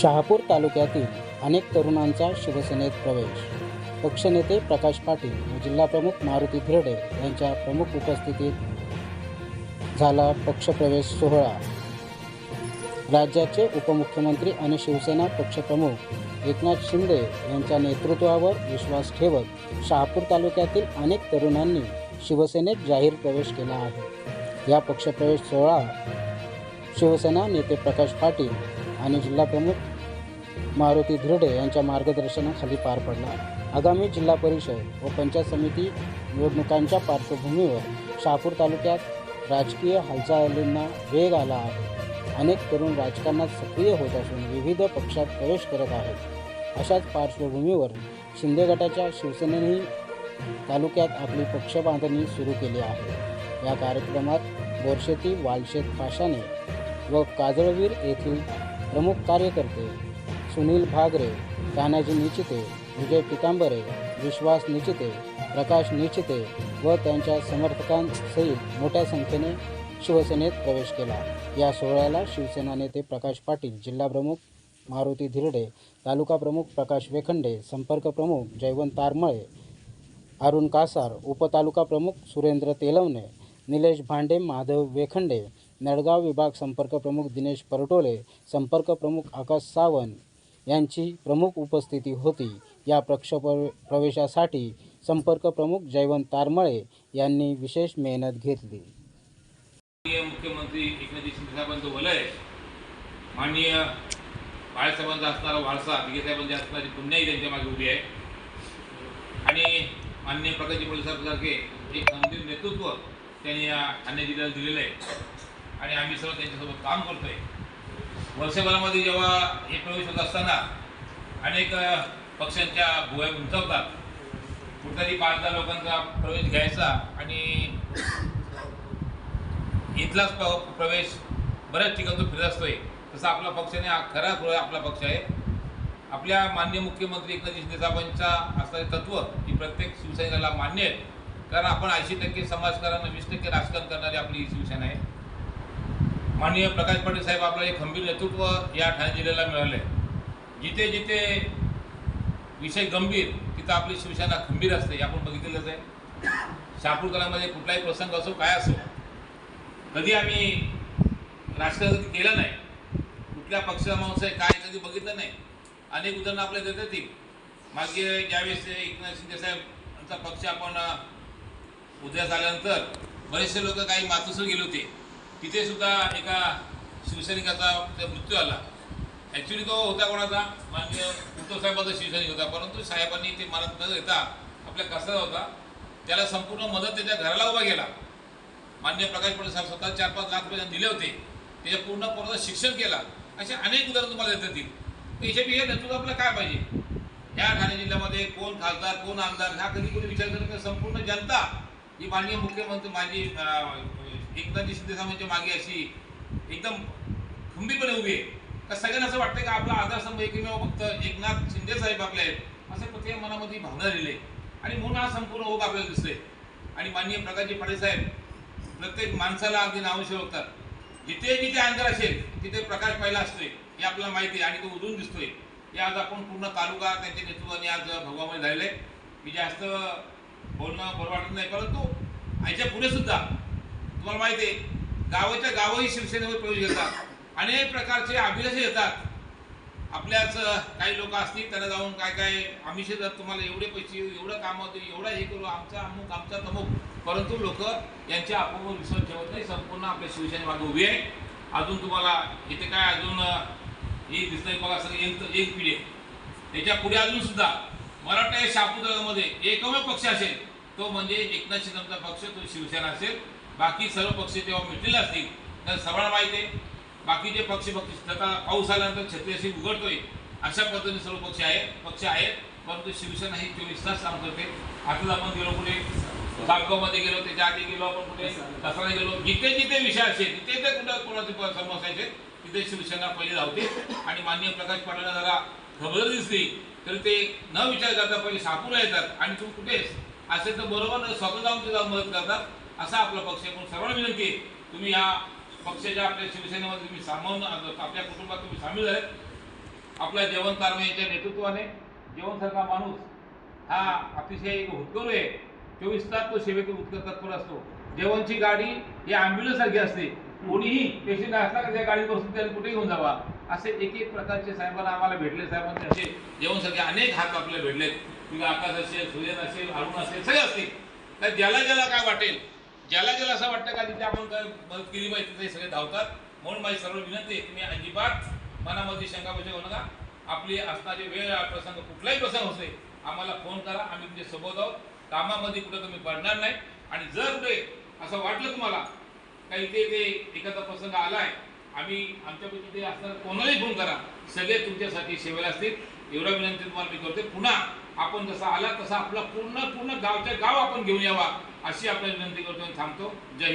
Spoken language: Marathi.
शहापूर तालुक्यातील अनेक तरुणांचा शिवसेनेत प्रवेश. पक्षनेते प्रकाश पाटील व जिल्हाप्रमुख मारुती धिरडे यांच्या प्रमुख उपस्थितीत झाला पक्षप्रवेश सोहळा. राज्याचे उपमुख्यमंत्री आणि शिवसेना पक्षप्रमुख एकनाथ शिंदे यांच्या नेतृत्वावर विश्वास ठेवत शहापूर तालुक्यातील अनेक तरुणांनी शिवसेनेत जाहीर प्रवेश केला आहे. या पक्षप्रवेश सोहळा शिवसेना नेते प्रकाश पाटील आणि जिल्हाप्रमुख मारुती धिरडे यांच्या मार्गदर्शनाखाली पार पडला. आगामी जिल्हा परिषद व पंचायत समिती निवडणुकांच्या पार्श्वभूमीवर शहापूर तालुक्यात राजकीय हालचालींना वेग आला आहे. अनेक तरुण राजकारणात सक्रिय होत असून विविध पक्षात प्रवेश करत आहेत. अशाच पार्श्वभूमीवर शिंदे गटाच्या शिवसेनेनेही तालुक्यात आपली पक्ष बांधणी सुरू केली आहे. या कार्यक्रमात बोरशेती वालशेत पाशाने व काजळवीर येथील प्रमुख कार्यकर्ते सुनील भागरे तानाजी निचिते विजय पितांबरे विश्वास निचिते प्रकाश निचिते व त्यांच्या समर्थकांसहित मोठ्या संख्येने शिवसेनेत प्रवेश केला. या सोहळ्याला शिवसेना नेते प्रकाश पाटील जिल्हाप्रमुख मारुती धिरडे तालुका प्रमुख प्रकाश वेखंडे संपर्क प्रमुख जयवंत तारमळे अरुण कासार उपतालुका प्रमुख सुरेंद्र तेलवणे निलेश भांडे माधव वेखंडे नडगाव विभाग संपर्क प्रमुख दिनेश परटोले संपर्क प्रमुख आकाश सावंत यांची प्रमुख उपस्थिती होती. या पक्ष प्रवेशासाठी संपर्क प्रमुख जयवंत तारमळे यांनी विशेष मेहनत घेतली. मुख्यमंत्री एकनाथजी शिंदे साहेबांचं वलय माननीय बाळासाहेबांचा असणारा वारसा दिगेसाहेबांची असणारी पुण्याही त्यांच्या मागे उभी आहे. आणि माननीय प्रकाशजी पटेल साहेबांसारखे एक खंबीर नेतृत्व त्यांनी या ठाणे जिल्ह्याला दिलेलं आहे. आणि आम्ही सर्व त्यांच्यासोबत काम करतोय. वर्षभरामध्ये जेव्हा हे प्रवेश होत असताना अनेक पक्षांच्या भुव्या उंचावतात. कुठेतरी पाच दहा लोकांचा प्रवेश घ्यायचा आणि इथलाच प्रवेश बऱ्याच ठिकाणी फिरत असतोय. तसा आपला पक्षाने हा खरा खरा आपला पक्ष आहे. आपल्या मान्य मुख्यमंत्री एकनाथ शिंदे साहेबांचा असणारे तत्व ही प्रत्येक शिवसैनिकाला मान्य आहे कारण आपण ऐंशी टक्के समाजकारण वीस टक्के राजकारण करणारी आपली ही शिवसेना आहे. माननीय प्रकाश पाटील साहेब आपलं एक खंबीर नेतृत्व या ठाणे जिल्ह्याला मिळालं आहे जिथे जिथे विषय गंभीर तिथं आपली शिवसेना खंबीर असते आपण बघितलेलंच आहे. शहापूर कलामध्ये कुठलाही प्रसंग असो काय असो कधी आम्ही राजकारण कधी केलं नाही कुठल्या पक्षाचा माणूस आहे काय कधी बघितलं नाही. अनेक उदाहरणं आपल्या देता येतील मागे ज्यावेळेस एकनाथ शिंदे साहेबांचा पक्ष आपण उद्या झाल्यानंतर आल्यानंतर बरेचसे लोक काही मातोसर गेले होते. तिथे सुद्धा एका शिवसैनिकाचा मृत्यू आला ॲक्च्युली तो होता कोणाचा? माननीय उद्धव साहेबांचा शिवसैनिक होता. परंतु साहेबांनी ते मनात न घेता आपल्या कसा होता. त्याला संपूर्ण मदत त्याच्या घराला उभा केला. मान्य प्रकाश पटेल साहेब स्वतः चार पाच लाख रुपये दिले होते. त्याच्या पूर्ण पोराचं शिक्षण केला. असे अनेक उदाहरणं तुम्हाला देता येतील तर याच्यापेक्षा नेतृत्व आपलं काय पाहिजे? या ठाणे जिल्ह्यामध्ये कोण खासदार कोण आमदार हा कधी कोणी विचार करत संपूर्ण जनता ही माननीय मुख्यमंत्री माजी अं, एकनाथजी शिंदे साहेबांच्या मागे अशी एकदम खंबीरपणे उभी आहे. का सगळ्यांना असं वाटतं की आपला आधारस्तंभ एकमेव फक्त एकनाथ शिंदे साहेब आपले आहेत. असं प्रत्येक मनामध्ये भावना दिली आहे. आणि म्हणून हा संपूर्ण ओघ आपल्याला दिसतोय. आणि माननीय प्रकाशजी पाटील साहेब प्रत्येक माणसाला अगदी नावं ओळखतात. जिथे जिथे अंतर असेल तिथे प्रकाश पाहिला असतोय हे आपल्याला माहिती आहे आणि तो उजून दिसतोय. हे आज आपण पूर्ण तालुका त्यांच्या नेतृत्वाने आज भगवामध्ये झालेलं आहे. मी जास्त बोलणं बरं वाटत नाही परंतु याच्यापुढे सुद्धा तुम्हाला माहिती आहे गावाच्या गावही शिवसेनेवर प्रवेश घेतात. अनेक प्रकारचे अभिलाषे येतात. आपल्याच काही लोक असतील त्यांना जाऊन काय काय आम्ही शेतात तुम्हाला एवढे पैसे येऊ एवढं काम देऊ एवढं हे करू आमचा अमुक आमचा तमुक. परंतु लोक यांच्या आपोआप विश्वास ठेवत नाही संपूर्ण आपल्या शिवसेने मागे उभी आहे. अजून तुम्हाला इथे काय अजून हे दिसत नाही बघा सगळं एक एक पिढी आहे. त्याच्या पुढे अजून सुद्धा मराठा शापूरमध्ये एकमेव पक्ष असेल तो म्हणजे एकनाथ शिंदेचा पक्ष तो शिवसेना असेल. बाकी सर्व पक्ष जेव्हा मिटलेले असतील तर सगळं माहिती आहे. बाकीचे पक्ष पक्ष आता पाऊस आल्यानंतर छत्री उघडतोय. अशा पद्धतीने सर्व पक्ष आहेत पक्ष आहेत. परंतु शिवसेना ही चोवीस तास काम करते. आता आपण गेलो कुठे? मध्ये गेलो त्याच्या आधी गेलो आपण कुठे? दसरा गेलो. जिथे जिथे विषय असेल तिथे ते कुठं कोणाची समस्या असेल तिथे शिवसेना पहिले धावते. आणि माननीय प्रकाश पाटलांना जरा खबर दिसली तर ते न विचार करता पहिले सापूर येतात. आणि तू कुठेस असेल तर बरोबर स्वतः जाऊन ते जाऊन मदत करतात. असा आपला पक्ष आहे. म्हणून सर्वांना विनंती आहे तुम्ही या पक्षाच्या आपल्या शिवसेनेमध्ये तुम्ही सामावून आपल्या कुटुंबात तुम्ही सामील झाले आपल्या जेवण तारवे यांच्या नेतृत्वाने जेवणसारखा माणूस हा अतिशय एक हुतकरू आहे. चोवीस तास तो सेवेतून उत्तर तत्पर असतो. जेवणची गाडी ही ॲम्ब्युलन्ससारखी असते. कोणीही पेशंट असला का त्या गाडीत बसून त्याला कुठे घेऊन जावा. असे एक एक प्रकारचे साहेबांना आम्हाला भेटले. साहेबांचे असे जेवणसारखे अनेक हात आपले भेटलेत. किंवा आकाश असेल सूर्यन असेल अरुण असेल सगळे असतील. तर ज्याला ज्याला काय वाटेल ज्याला ज्याला असं वाटतं का तिथे आपण काय मदत केली पाहिजे ते सगळे धावतात. म्हणून माझी सर्व विनंती आहे तुम्ही अजिबात मनामध्ये शंका बसू नका. आपली असणारी वेळ प्रसंग कुठलाही प्रसंग असते आम्हाला फोन करा. आम्ही तुमचे सोबत आहोत. कामामध्ये कुठं तुम्ही पडणार नाही. आणि जर कुठे असं वाटलं तुम्हाला काही ते ते एखादा प्रसंग आलाय आम्ही आमच्यापैकी ते असणार कोणालाही फोन करा. सगळे तुमच्यासाठी सेवेला असतील. एवढा विनंती तुम्हाला मी करते पुन्हा आपण जसा आला तसा आपला पूर्ण पूर्ण गावच्या गाव आपण घेऊन यावा अशी आपल्याला विनंती करतो आणि थांबतो. जय